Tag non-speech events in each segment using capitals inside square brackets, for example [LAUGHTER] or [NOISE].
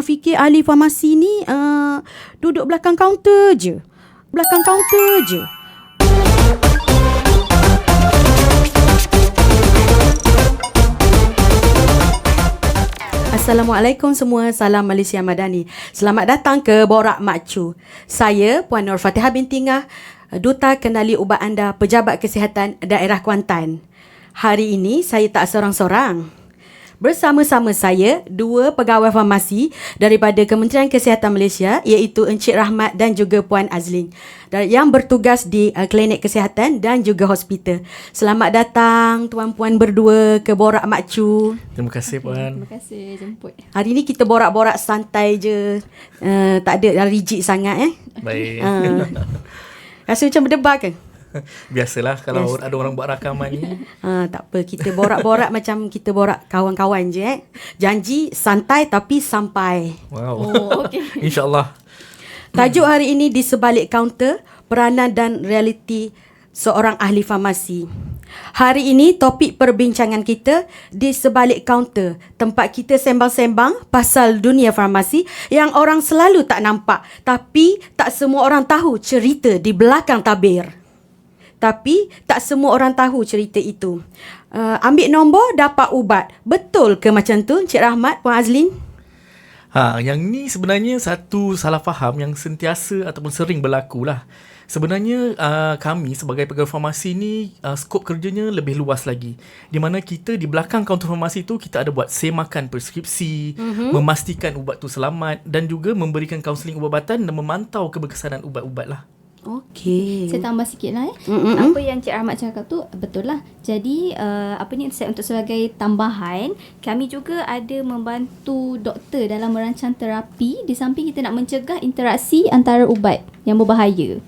fikir ahli farmasi ni uh, duduk belakang kaunter je. Belakang kaunter je. Assalamualaikum semua. Salam Malaysia Madani. Selamat datang ke Borak Makcu. Saya Puan Nur Fatihah binti Ngah, Duta Kendali Ubat Anda Pejabat Kesihatan Daerah Kuantan. Hari ini saya tak seorang-seorang. Bersama-sama saya, dua pegawai farmasi daripada Kementerian Kesihatan Malaysia iaitu Encik Rahmat dan juga Puan Azlin yang bertugas di uh, klinik kesihatan dan juga hospital. Selamat datang tuan-puan berdua ke Borak Makcu. Terima kasih Puan. Terima kasih jemput. Hari ni kita borak-borak santai je. Uh, tak ada rigid sangat eh. Baik. Uh, [LAUGHS] rasa macam berdebar ke? [LAUGHS] Biasalah kalau yes. ada orang buat rakaman ni. Ha, [LAUGHS] tak apa, kita borak-borak [LAUGHS] macam kita borak kawan-kawan je eh. Janji santai tapi sampai. Wow. Oh, okey. InsyaAllah. Tajuk hari ini di sebalik kaunter, peranan dan realiti seorang ahli farmasi. Hari ini topik perbincangan kita di sebalik kaunter, tempat kita sembang-sembang pasal dunia farmasi yang orang selalu tak nampak tapi tak semua orang tahu cerita di belakang tabir. Tapi tak semua orang tahu cerita itu. Uh, ambil nombor dapat ubat. Betul ke macam tu Encik Rahmat, Puan Azlin? Ha, yang ni sebenarnya satu salah faham yang sentiasa ataupun sering berlaku lah. Sebenarnya uh, kami sebagai pegawai farmasi ni uh, skop kerjanya lebih luas lagi. Di mana kita di belakang kaunter farmasi tu kita ada buat semakan preskripsi, mm-hmm. memastikan ubat tu selamat dan juga memberikan kaunseling ubat-ubatan dan memantau keberkesanan ubat-ubat lah. Okey. Saya tambah sikit lah eh. Mm-mm. Apa yang Cik Ahmad cakap tu betul lah. Jadi uh, apa ni saya untuk sebagai tambahan, kami juga ada membantu doktor dalam merancang terapi di samping kita nak mencegah interaksi antara ubat yang berbahaya.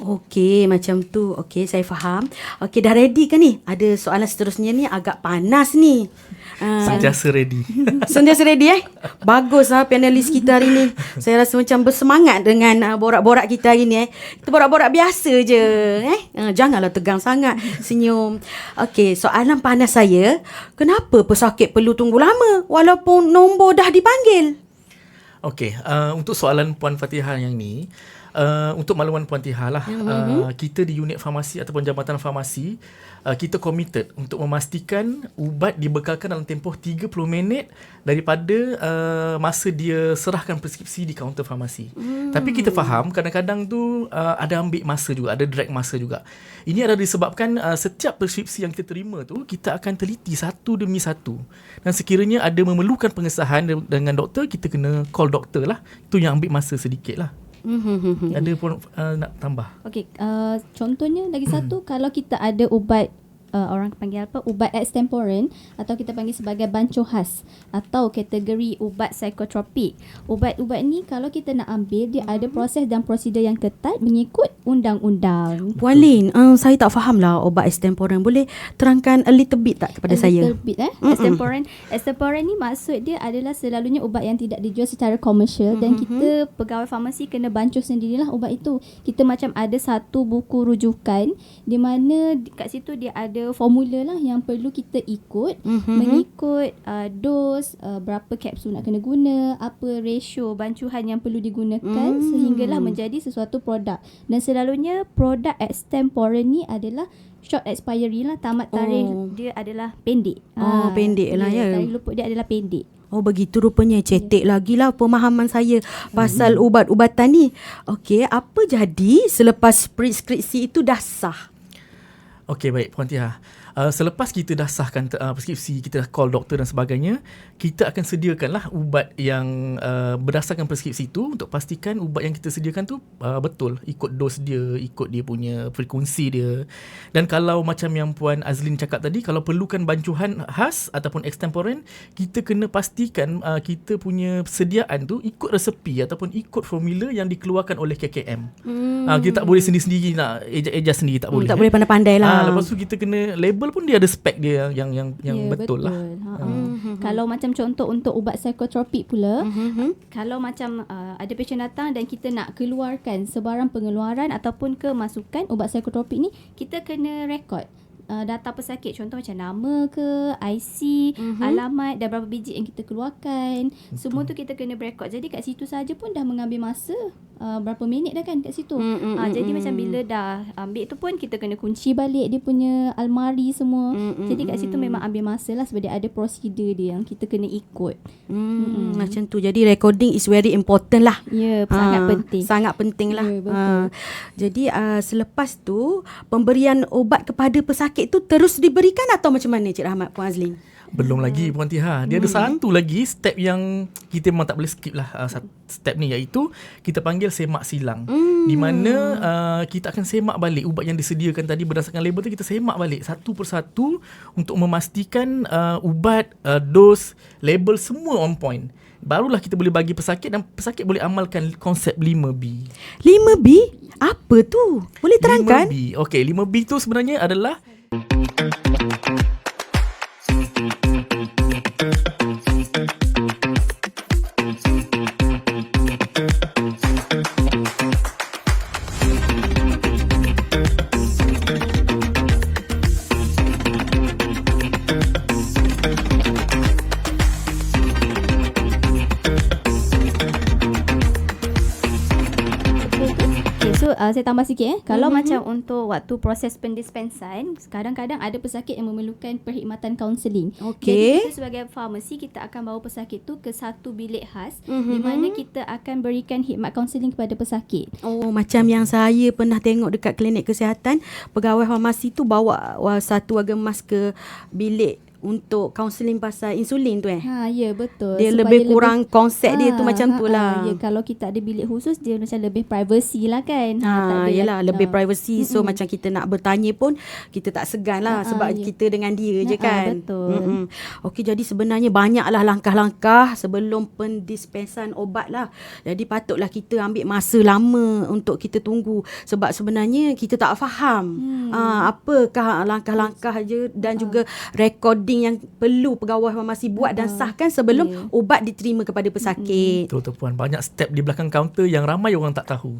Okey, macam tu. Okey, saya faham. Okey, dah ready ke ni? Ada soalan seterusnya ni agak panas ni. Uh, Sentiasa ready. [LAUGHS] Sentiasa ready eh? Bagus lah panelis kita hari ni. Saya rasa macam bersemangat dengan uh, borak-borak kita hari ni eh. Kita borak-borak biasa je eh. Uh, janganlah tegang sangat. Senyum. Okey, soalan panas saya. Kenapa pesakit perlu tunggu lama walaupun nombor dah dipanggil? Okey, uh, untuk soalan Puan Fatihah yang ni, uh, untuk makluman Puan Tihah lah, mm-hmm. uh, kita di unit farmasi ataupun jambatan farmasi, uh, kita committed untuk memastikan ubat dibekalkan dalam tempoh 30 minit daripada uh, masa dia serahkan preskripsi di kaunter farmasi. Mm. Tapi kita faham kadang-kadang tu uh, ada ambil masa juga, ada drag masa juga. Ini adalah disebabkan uh, setiap preskripsi yang kita terima tu, kita akan teliti satu demi satu. Dan sekiranya ada memerlukan pengesahan dengan doktor, kita kena call doktor lah. Itu yang ambil masa sedikit lah. Hmm. Ada pun uh, nak tambah. Okey, uh, contohnya lagi satu kalau kita ada ubat uh, orang panggil apa ubat extemporan atau kita panggil sebagai bancuh khas atau kategori ubat psikotropik. Ubat-ubat ni kalau kita nak ambil dia ada proses dan prosedur yang ketat mengikut undang-undang. Puan Lin, uh, saya tak faham lah obat extemporan. Boleh terangkan a little bit tak kepada A saya? little bit eh. Extemporan. Extemporan ni maksud dia adalah selalunya ubat yang tidak dijual secara komersial dan kita pegawai farmasi kena bancuh sendirilah ubat itu. Kita macam ada satu buku rujukan di mana kat situ dia ada formula lah yang perlu kita ikut Mhm. mengikut uh, dos, uh, berapa kapsul nak kena guna, apa ratio bancuhan yang perlu digunakan Hmm. sehinggalah menjadi sesuatu produk. Dan selalunya produk extemporan ni adalah short expiry lah tamat tarikh Oh. dia adalah pendek. Oh, pendek lah ya. Tarikh luput dia adalah pendek. Oh begitu rupanya cetek lagi lah pemahaman saya pasal ubat-ubatan ni. Okey, apa jadi selepas preskripsi itu dah sah? Okey baik Puan Tia. Uh, selepas kita dah sahkan uh, preskripsi, kita dah call doktor dan sebagainya, kita akan sediakanlah ubat yang uh, berdasarkan preskripsi itu untuk pastikan ubat yang kita sediakan tu uh, betul ikut dos dia, ikut dia punya frekuensi dia. Dan kalau macam yang Puan Azlin cakap tadi, kalau perlukan bancuhan khas ataupun extemporan, kita kena pastikan uh, kita punya sediaan tu ikut resepi ataupun ikut formula yang dikeluarkan oleh KKM. Hmm. Uh, kita tak boleh sendiri-sendiri nak eja-eja sendiri tak Hmm, boleh. tak eh. boleh pandai-pandai lah. Ah, lepas tu kita kena label pun dia ada spek dia yang yang yang Ya, betul, lah. Ha, ha. Kalau macam contoh untuk ubat psikotropik pula, Mhm. kalau macam uh, ada pasien datang dan kita nak keluarkan sebarang pengeluaran ataupun kemasukan ubat psikotropik ni, kita kena rekod uh, data pesakit contoh macam nama ke IC Mhm. alamat dan berapa biji yang kita keluarkan semua tu kita kena record jadi kat situ saja pun dah mengambil masa uh, berapa minit dah kan kat situ Mm, mm, uh, mm, jadi mm. macam bila dah ambil tu pun kita kena kunci balik dia punya almari semua Mm, mm, jadi kat situ mm. memang ambil masa lah sebab dia ada prosedur dia yang kita kena ikut Hmm, macam tu. Jadi recording is very important lah. ya yeah, sangat Ah, penting Sangat penting lah. Ya, betul. Ah, jadi uh, selepas tu pemberian obat kepada pesakit tu terus diberikan atau macam mana Cik Rahmat Puan Azlin? Belum lagi Puan Tiha. Dia ada satu lagi step yang kita memang tak boleh skip lah. Uh, step ni iaitu kita panggil semak silang. Di mana uh, kita akan semak balik ubat yang disediakan tadi berdasarkan label tu kita semak balik satu persatu untuk memastikan uh, ubat, uh, dos, label semua on point. Barulah kita boleh bagi pesakit dan pesakit boleh amalkan konsep 5B. 5B? Apa tu? Boleh terangkan? 5B. Okey, 5B tu sebenarnya adalah Okay, uh, saya tambah sikit eh. Kalau Mhm. mm-hmm. macam untuk waktu proses pendispensan, kadang-kadang ada pesakit yang memerlukan perkhidmatan kaunseling. Okey. Jadi kita sebagai farmasi kita akan bawa pesakit tu ke satu bilik khas Mhm. mm-hmm. di mana kita akan berikan khidmat kaunseling kepada pesakit. Oh, macam yang saya pernah tengok dekat klinik kesihatan, pegawai farmasi tu bawa satu warga emas ke bilik untuk kaunseling pasal insulin tu eh. Ha, ya betul. Dia Supaya lebih kurang konsep dia tu Ah, macam tu ah, lah. ah, Ya, kalau kita ada bilik khusus dia macam lebih privacy lah kan. Ha, yelah yang- lebih ah. privacy so macam kita nak bertanya pun kita tak segan lah Ah, sebab ya. kita dengan dia je Ah, kan. betul. Okey jadi sebenarnya banyaklah langkah-langkah sebelum pendispensan obat lah. Jadi patutlah kita ambil masa lama untuk kita tunggu sebab sebenarnya kita tak faham Hmm. ah, apakah langkah-langkah je dan juga recording yang perlu pegawai farmasi buat dan sahkan sebelum Ya. ubat diterima kepada pesakit. Betul tu puan. Banyak step di belakang kaunter yang ramai orang tak tahu.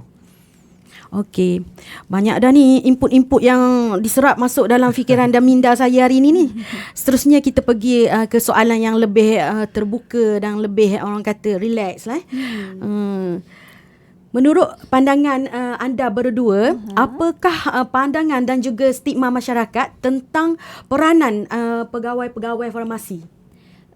Okey. Banyak dah ni input-input yang diserap masuk dalam fikiran [LAUGHS] dan minda saya hari ini ni. Seterusnya kita pergi uh, ke soalan yang lebih uh, terbuka dan lebih orang kata relax lah. Eh. Hmm. Menurut pandangan uh, anda berdua, uh-huh. apakah uh, pandangan dan juga stigma masyarakat tentang peranan uh, pegawai-pegawai farmasi?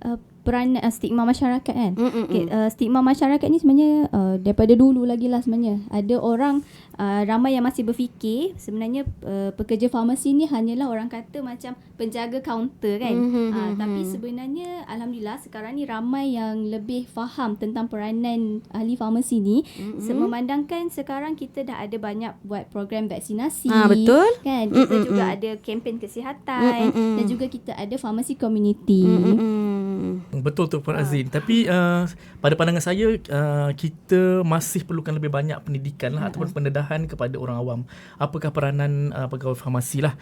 uh, peran uh, stigma masyarakat kan. Mm-mm. Okay, uh, stigma masyarakat ni sebenarnya uh, daripada dulu lagi lah sebenarnya. Ada orang uh, ramai yang masih berfikir sebenarnya uh, pekerja farmasi ni hanyalah orang kata macam penjaga kaunter kan. Mhm, Uh, tapi sebenarnya alhamdulillah sekarang ni ramai yang lebih faham tentang peranan ahli farmasi ni. Mhm. Se- Memandangkan sekarang kita dah ada banyak buat program vaksinasi. Ah, betul. Kan? Kita Mm-mm-mm. juga ada kempen kesihatan Mm-mm-mm. dan juga kita ada farmasi community. Mm-mm. Betul tu Puan Azin. Tapi uh, pada pandangan saya uh, kita masih perlukan lebih banyak pendidikan lah ataupun pendedahan kepada orang awam. Apakah peranan uh, pegawai farmasi lah.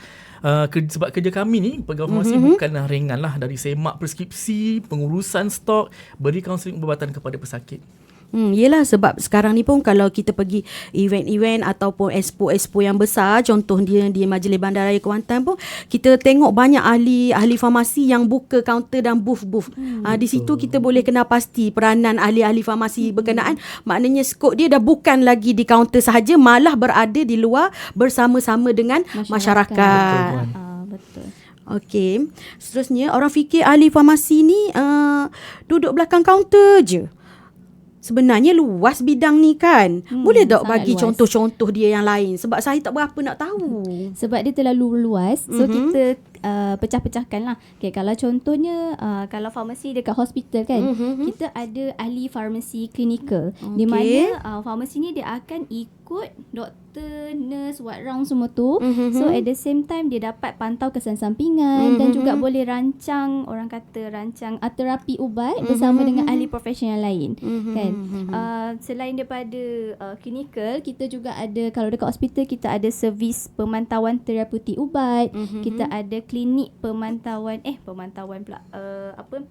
Uh, ke, sebab kerja kami ni pegawai farmasi mm-hmm. bukanlah ringan lah dari semak preskripsi, pengurusan stok, beri kaunseling ubatan kepada pesakit. Hmm, yelah sebab sekarang ni pun kalau kita pergi event-event ataupun expo-expo yang besar, contoh dia di Majlis Bandaraya Kuantan pun kita tengok banyak ahli ahli farmasi yang buka kaunter dan booth-booth. Hmm, uh, di situ kita boleh kenal pasti peranan ahli-ahli farmasi hmm. berkenaan. Maknanya skop dia dah bukan lagi di kaunter sahaja, malah berada di luar bersama-sama dengan masyarakat. masyarakat. Betul. Ah, betul. Okey. Seterusnya orang fikir ahli farmasi ni uh, duduk belakang kaunter je. Sebenarnya luas bidang ni kan. Hmm, Boleh tak bagi luas. contoh-contoh dia yang lain sebab saya tak berapa nak tahu. Sebab dia terlalu luas So Mhm. mm-hmm. kita uh, pecah-pecahkan lah okay, Kalau contohnya uh, Kalau farmasi dekat hospital kan Mhm. mm-hmm. Kita ada ahli farmasi klinikal okay. Di mana uh, farmasi ni dia akan ikut doktor, nurse, what round semua tu Mhm. So at the same time dia dapat pantau kesan sampingan Dan Mhm. juga boleh rancang Orang kata rancang uh, terapi ubat Bersama dengan ahli profesional lain Mhm. kan uh, selain daripada uh, klinikal kita juga ada kalau dekat hospital kita ada servis pemantauan terapeutik ubat Mhm. kita ada klinik pemantauan eh pemantauan pula uh, apa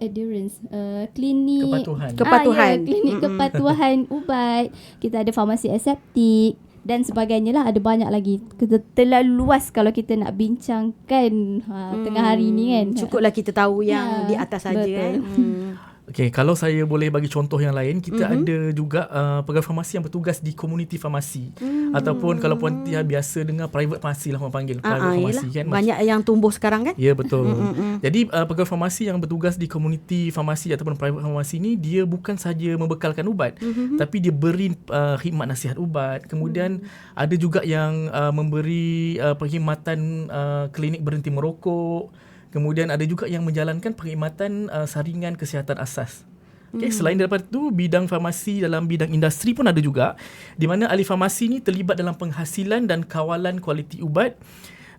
adherence uh, klinik Kepatuhan. Kepatuhan. ah, ya, klinik Mm-mm. kepatuhan ubat kita ada farmasi aseptik dan sebagainya lah ada banyak lagi kita terlalu luas kalau kita nak bincangkan ha, tengah hari ni kan Cukuplah kita tahu yang Ya, di atas saja eh. Hmm. Okey, kalau saya boleh bagi contoh yang lain, kita mm-hmm. ada juga uh, pegawai farmasi yang bertugas di community farmasi. Mm. Ataupun kalau Puan Tia biasa dengar private farmasi lah orang panggil, Ah, private ah, farmasi yelah. kan. Banyak yang tumbuh sekarang kan? Ya betul. Mm-hmm. Jadi uh, pegawai farmasi yang bertugas di community farmasi ataupun private farmasi ni dia bukan saja membekalkan ubat mm-hmm. tapi dia beri uh, khidmat nasihat ubat. Kemudian mm-hmm. ada juga yang uh, memberi uh, perkhidmatan uh, klinik berhenti merokok. Kemudian ada juga yang menjalankan perkhidmatan uh, saringan kesihatan asas. Okay, selain daripada itu bidang farmasi dalam bidang industri pun ada juga di mana ahli farmasi ni terlibat dalam penghasilan dan kawalan kualiti ubat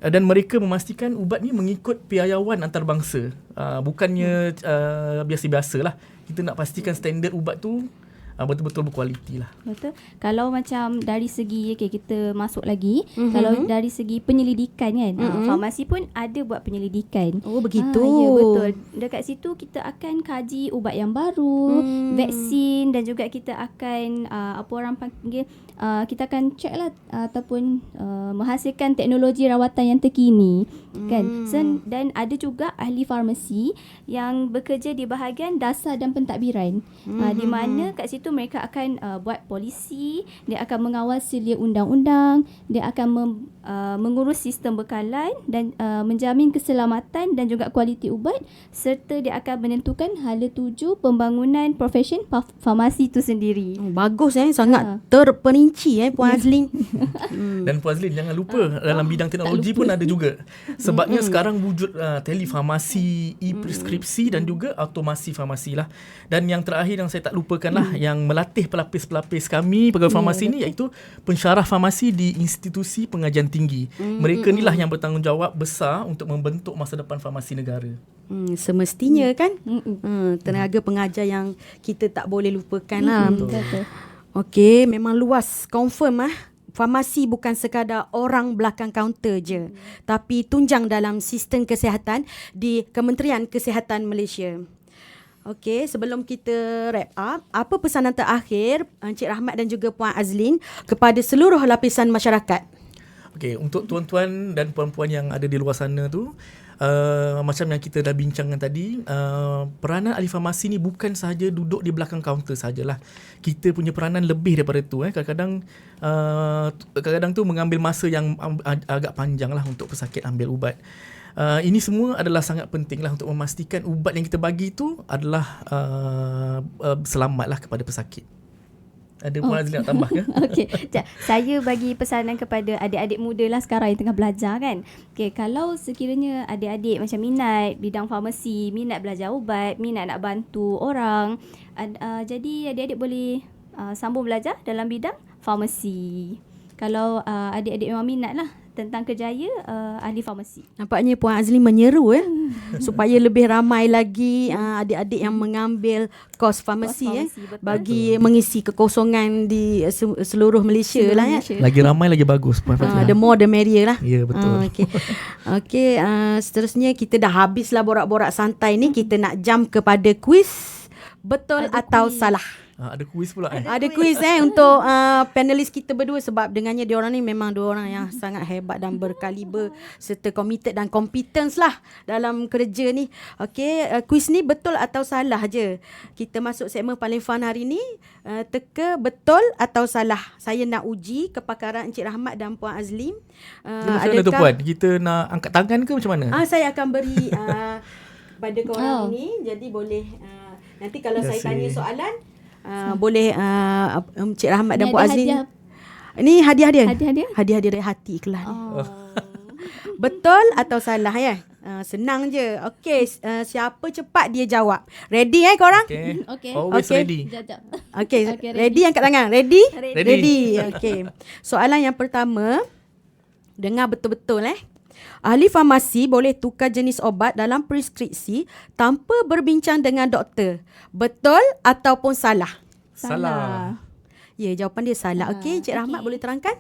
uh, dan mereka memastikan ubat ni mengikut piawaian antarabangsa. Uh, bukannya uh, biasa-biasalah. Kita nak pastikan standard ubat tu uh, betul-betul berkualiti lah. Betul. Kalau macam dari segi okay, kita masuk lagi, Mhm. mm-hmm. kalau dari segi penyelidikan kan, mm-hmm. farmasi pun ada buat penyelidikan. Oh begitu. Ah, ya betul. Dekat situ kita akan kaji ubat yang baru, hmm. vaksin dan juga kita akan uh, apa orang panggil uh, kita akan check lah uh, ataupun uh, menghasilkan teknologi rawatan yang terkini hmm. kan. Sen, dan ada juga ahli farmasi yang bekerja di bahagian dasar dan pentadbiran. Hmm. Uh, di mana kat situ mereka akan uh, buat polisi, dia akan mengawal selia undang-undang, dia akan mem, uh, mengurus sistem bekalan dan uh, menjamin keselamatan dan juga kualiti ubat serta dia akan menentukan hala tuju pembangunan profesion fa- farmasi itu sendiri. Oh, bagus eh sangat Ha. terperinci eh Puan Azlin. [LAUGHS] Hmm. Dan Puan Azlin jangan lupa dalam bidang teknologi pun ada juga. Sebabnya sekarang wujud uh, telefarmasi, e-preskripsi dan juga automasi farmasi lah. Dan yang terakhir yang saya tak lupakan lah yang melatih pelapis-pelapis kami pegawai farmasi ni iaitu pensyarah farmasi di institusi pengajian tinggi. Mereka ni lah yang bertanggungjawab besar untuk membentuk masa depan farmasi negara. Hmm, semestinya kan? Mm-mm. Hmm, tenaga pengajar yang kita tak boleh lupakan lah. Betul. Betul. Okey, memang luas. Confirm ah. Farmasi bukan sekadar orang belakang kaunter je, tapi tunjang dalam sistem kesihatan di Kementerian Kesihatan Malaysia. Okey, sebelum kita wrap up, apa pesanan terakhir Encik Rahmat dan juga Puan Azlin kepada seluruh lapisan masyarakat? Okey, untuk tuan-tuan dan puan-puan yang ada di luar sana tu, uh, macam yang kita dah bincangkan tadi, uh, peranan ahli farmasi ni bukan sahaja duduk di belakang kaunter sajalah. Kita punya peranan lebih daripada tu eh. Kadang-kadang uh, kadang-kadang tu mengambil masa yang ag- agak panjang lah untuk pesakit ambil ubat. Uh, ini semua adalah sangat penting lah untuk memastikan ubat yang kita bagi tu adalah uh, uh, selamatlah kepada pesakit. Ada Puan Azli nak tambah ke? [LAUGHS] Okey, sekejap. Saya bagi pesanan kepada adik-adik muda lah sekarang yang tengah belajar kan. Okey, kalau sekiranya adik-adik macam minat bidang farmasi, minat belajar ubat, minat nak bantu orang, uh, uh, jadi adik-adik boleh uh, sambung belajar dalam bidang farmasi. Kalau uh, adik-adik memang minat lah tentang kerjaya uh, ahli farmasi. Nampaknya Puan Azli menyeru eh [LAUGHS] supaya lebih ramai lagi uh, adik-adik yang mengambil kos farmasi eh betul. bagi mengisi kekosongan di uh, se- seluruh Malaysia Seluruh lah ya. Malaysia. Lagi ramai lagi bagus Puan Uh, Fatimah. the more the merrier lah. Ya, betul. Ah, okay. [LAUGHS] okay, uh, seterusnya kita dah habislah borak-borak santai ni. Kita nak jump kepada kuis. Betul Ada atau kuis. salah? Ah, ada kuis pula eh. Ada kuis eh untuk uh, panelis kita berdua sebab dengannya dia orang ni memang dua orang yang sangat hebat dan berkaliber serta committed dan competence lah dalam kerja ni. Okey, uh, kuis ni betul atau salah je. Kita masuk segmen paling fun hari ni. Uh, teka betul atau salah. Saya nak uji kepakaran Encik Rahmat dan Puan Azlim. Macam mana tu Puan? Kita nak angkat tangan ke macam mana? Ah saya akan beri uh, pada korang Oh. ini jadi boleh uh, nanti kalau Terima saya tanya soalan uh, boleh uh, Encik Rahmat dan Puan ada Azlin. hadiah. Ini hadiah-hadiah. Hadiah-hadiah? Hadiah dari hati ikhlas ni. Oh. [LAUGHS] Betul atau salah ya? Uh, senang je. Okey, uh, siapa cepat dia jawab. Ready eh korang? Okay. [LAUGHS] Okey. Always Okey. ready. Okey, Okey, ready. ready. angkat tangan. Ready? Ready. Ready. Okey. Soalan yang pertama, dengar betul-betul eh. Ahli farmasi boleh tukar jenis obat dalam preskripsi tanpa berbincang dengan doktor. Betul ataupun salah? Salah. Ya, jawapan dia salah. Ah, Okey, Cik Rahmat boleh terangkan?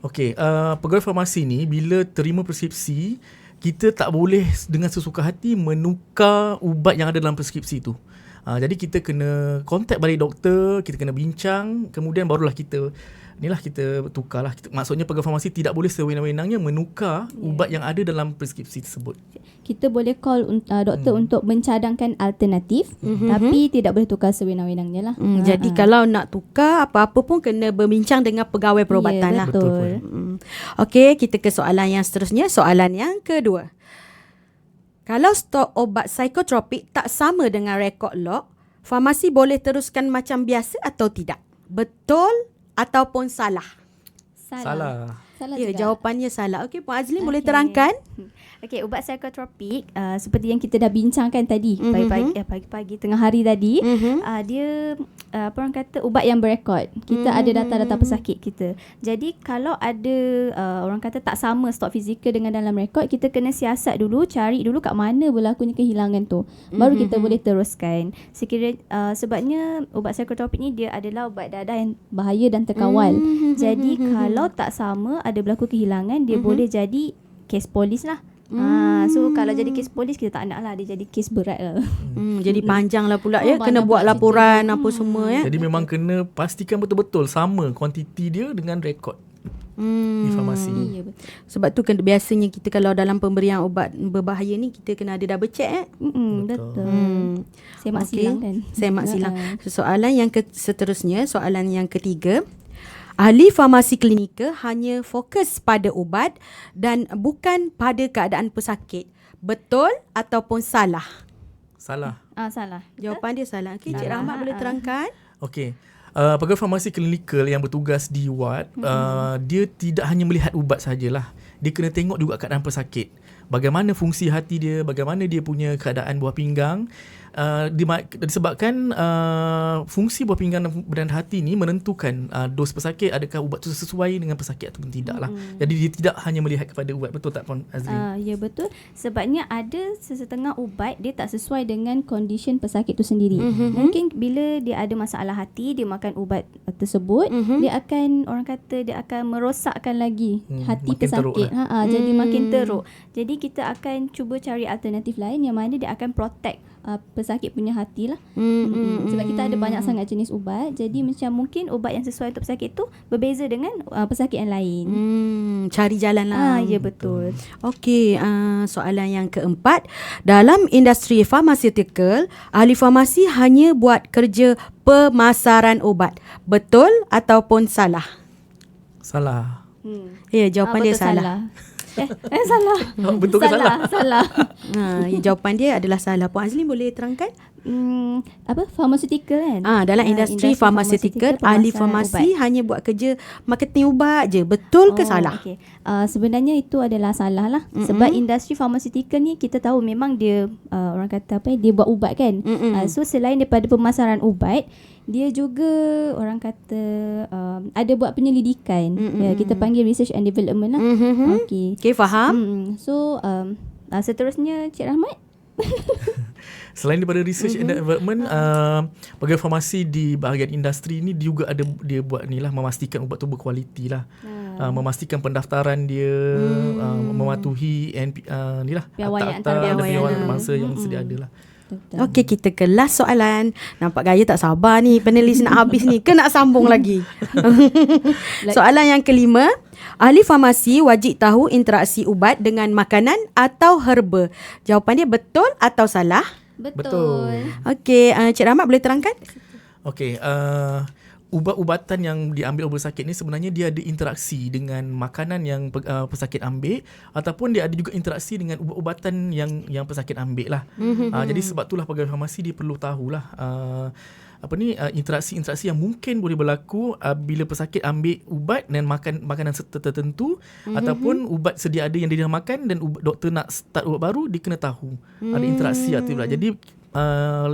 Okey, uh, pegawai farmasi ni bila terima preskripsi, kita tak boleh dengan sesuka hati menukar ubat yang ada dalam preskripsi tu. Uh, jadi kita kena contact balik doktor, kita kena bincang, kemudian barulah kita inilah kita tukarlah. Kita, maksudnya pegawai farmasi tidak boleh sewenang-wenangnya menukar yeah. ubat yang ada dalam preskripsi tersebut. Kita boleh call uh, doktor hmm. untuk mencadangkan alternatif mm-hmm. tapi tidak boleh tukar sewenang-wenangnya lah. Hmm, uh, jadi uh. kalau nak tukar apa-apa pun kena berbincang dengan pegawai perubatan yeah, lah. Betul. Hmm. Okey, kita ke soalan yang seterusnya, soalan yang kedua. Kalau stok obat psikotropik tak sama dengan rekod log, farmasi boleh teruskan macam biasa atau tidak? Betul ataupun salah? Salah. Salah. Salah ya, juga. jawapannya salah. Okey, Puan Azlin okay. boleh terangkan? Okey, ubat psikotropik uh, seperti yang kita dah bincangkan tadi Mhm. pagi-pagi eh, pagi-pagi tengah hari tadi, Mhm. uh, dia uh, apa orang kata ubat yang berekod. Kita ada Mhm. data-data pesakit kita. Jadi kalau ada uh, orang kata tak sama stok fizikal dengan dalam rekod, kita kena siasat dulu, cari dulu kat mana berlakunya kehilangan tu. Baru kita Mhm. boleh teruskan. Sekiranya uh, sebabnya ubat psikotropik ni dia adalah ubat dadah yang bahaya dan terkawal. Mhm. Jadi kalau tak sama ada berlaku kehilangan, dia Mhm. boleh jadi kes polis lah. Ha, so kalau jadi kes polis kita tak nak lah dia jadi kes berat lah. [LAUGHS] Hmm, jadi panjang lah pula Oh, ya. Kena buat laporan cerita. apa semua ya. Jadi memang kena pastikan betul-betul sama kuantiti dia dengan rekod Hmm. di farmasi. Ya betul. Sebab tu kan biasanya kita kalau dalam pemberian ubat berbahaya ni kita kena ada double check eh. Mm-mm, Betul. betul. Hmm. Semak Okey. silang kan. Semak silang. [LAUGHS] Soalan yang ke- seterusnya, soalan yang ketiga. Ahli farmasi klinikal hanya fokus pada ubat dan bukan pada keadaan pesakit. Betul ataupun salah? Salah. Ah salah. Jawapan dia salah. Okey, Cik. Rahmat boleh Ah. terangkan? Okey. Uh, pegawai farmasi klinikal yang bertugas di ward, mm-hmm. uh, dia tidak hanya melihat ubat sajalah. Dia kena tengok juga keadaan pesakit. Bagaimana fungsi hati dia, bagaimana dia punya keadaan buah pinggang. Uh, disebabkan uh, fungsi buah pinggang dan, hati ni menentukan uh, dos pesakit adakah ubat tu sesuai dengan pesakit ataupun tidak lah. Mm-hmm. Jadi dia tidak hanya melihat kepada ubat. Betul tak Puan Azri? Ah ya betul. Sebabnya ada sesetengah ubat dia tak sesuai dengan condition pesakit tu sendiri. Mm-hmm. Mungkin bila dia ada masalah hati, dia makan ubat uh, tersebut, Mhm. mm-hmm. dia akan orang kata dia akan merosakkan lagi Hmm, hati makin teruk pesakit. lah. Ha jadi Hmm. makin teruk. Jadi kita akan cuba cari alternatif lain yang mana dia akan protect uh, pesakit punya hati lah. Hmm, Mm-mm. Sebab kita ada banyak sangat jenis ubat. Jadi macam mungkin ubat yang sesuai untuk pesakit tu berbeza dengan uh, pesakit yang lain. Hmm, cari jalan lah. Ah ya betul. Okey, uh, soalan yang keempat. Dalam industri farmaceutical, ahli farmasi hanya buat kerja pemasaran ubat. Betul ataupun salah? Salah. Hmm. Ya, jawapan Ah, dia betul salah. [LAUGHS] eh, eh salah. Oh, betul ke salah? Salah. Ha, [LAUGHS] ya, jawapan dia adalah salah. Puan Azlin boleh terangkan? Hmm, apa pharmaceutical kan? Ah, dalam Ah, industri farmaceutical, pharmaceutical, ahli farmasi hanya buat kerja marketing ubat je. Betul ke salah? Okay. Uh, sebenarnya itu adalah salah lah. Mm-hmm. Sebab industri farmaceutical ni kita tahu memang dia uh, orang kata apa dia buat ubat kan. Mm-mm. Uh, so selain daripada pemasaran ubat, dia juga orang kata um, ada buat penyelidikan. Mm-mm. Ya, kita panggil research and development lah. Mm-hmm. Okey. Okay, faham? Mm-mm. So um, uh, seterusnya Cik Rahmat [LAUGHS] Selain daripada research mm-hmm. and development, uh, pegawai farmasi di bahagian industri ni dia juga ada dia buat ni lah memastikan ubat tu berkualiti lah. Uh, memastikan pendaftaran dia hmm. uh, mematuhi NP, uh, ni lah akta-akta dan antarabangsa. piawaian Hmm. bangsa yang sedia ada lah. Okey, kita ke last soalan. Nampak gaya tak sabar ni penulis nak habis ni. Ke nak sambung lagi? [LAUGHS] soalan yang kelima. Ahli farmasi wajib tahu interaksi ubat dengan makanan atau herba. Jawapan dia betul atau salah? Betul. Betul. Okey, uh, Cik Rahmat boleh terangkan? Okey, uh, ubat-ubatan yang diambil oleh pesakit ni sebenarnya dia ada interaksi dengan makanan yang uh, pesakit ambil ataupun dia ada juga interaksi dengan ubat-ubatan yang yang pesakit ambil lah. Mm-hmm. Uh, jadi sebab itulah pegawai farmasi dia perlu tahulah uh, apa ni uh, interaksi-interaksi yang mungkin boleh berlaku uh, bila pesakit ambil ubat dan makan makanan tertentu mm-hmm. ataupun ubat sedia ada yang dia dah makan dan ubat, doktor nak start ubat baru dia kena tahu mm-hmm. ada interaksi atau tidak. Jadi uh,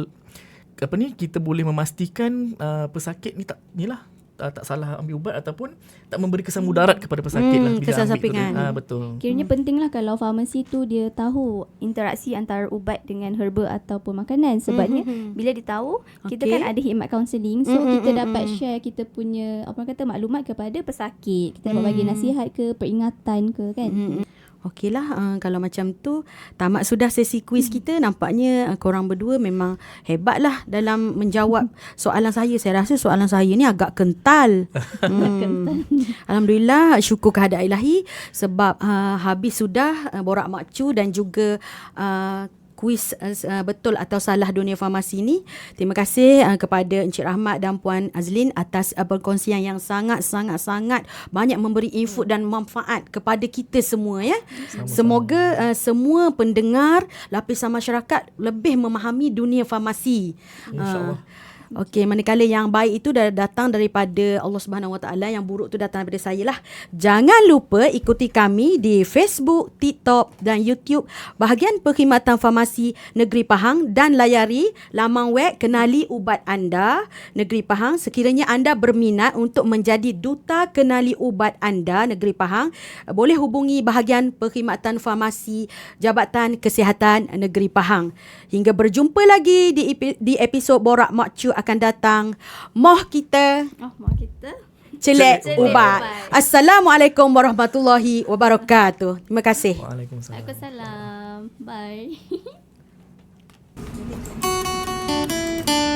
apa ni kita boleh memastikan uh, pesakit ni tak ni lah uh, tak salah ambil ubat ataupun tak memberi kesan mudarat kepada pesakit Hmm, lah bila kesan ambil tu. sampingan. Ah betul. Kiranya hmm. pentinglah kalau farmasi tu dia tahu interaksi antara ubat dengan herba ataupun makanan sebabnya Mhm. bila dia tahu kita Okey. kan ada khidmat kaunseling so Mhm, kita mhm, dapat mhm. share kita punya apa kata maklumat kepada pesakit kita dapat bagi nasihat ke peringatan ke kan Okeylah uh, kalau macam tu tamat sudah sesi kuis kita nampaknya uh, korang berdua memang hebatlah dalam menjawab soalan saya. Saya rasa soalan saya ni agak kental. [LAUGHS] Hmm. Alhamdulillah syukur kehadirat ilahi sebab uh, habis sudah uh, borak makcu dan juga uh, kuis uh, betul atau salah dunia farmasi ni. Terima kasih uh, kepada Encik Rahmat dan Puan Azlin atas uh, perkongsian yang sangat-sangat-sangat banyak memberi info dan manfaat kepada kita semua ya. Sama-sama. Semoga uh, semua pendengar lapisan masyarakat lebih memahami dunia farmasi. InsyaAllah. Uh, Okey, manakala yang baik itu dah datang daripada Allah Subhanahu Wa Taala, yang buruk tu datang daripada saya lah. Jangan lupa ikuti kami di Facebook, TikTok dan YouTube bahagian perkhidmatan farmasi Negeri Pahang dan layari laman web kenali ubat anda Negeri Pahang sekiranya anda berminat untuk menjadi duta kenali ubat anda Negeri Pahang boleh hubungi bahagian perkhidmatan farmasi Jabatan Kesihatan Negeri Pahang. Hingga berjumpa lagi di epi- di episod Borak Makcu akan datang. Moh kita Oh, mau kita. celek ubat. Assalamualaikum warahmatullahi wabarakatuh. Terima kasih. Waalaikumsalam. Waalaikumsalam. Bye. [LAUGHS]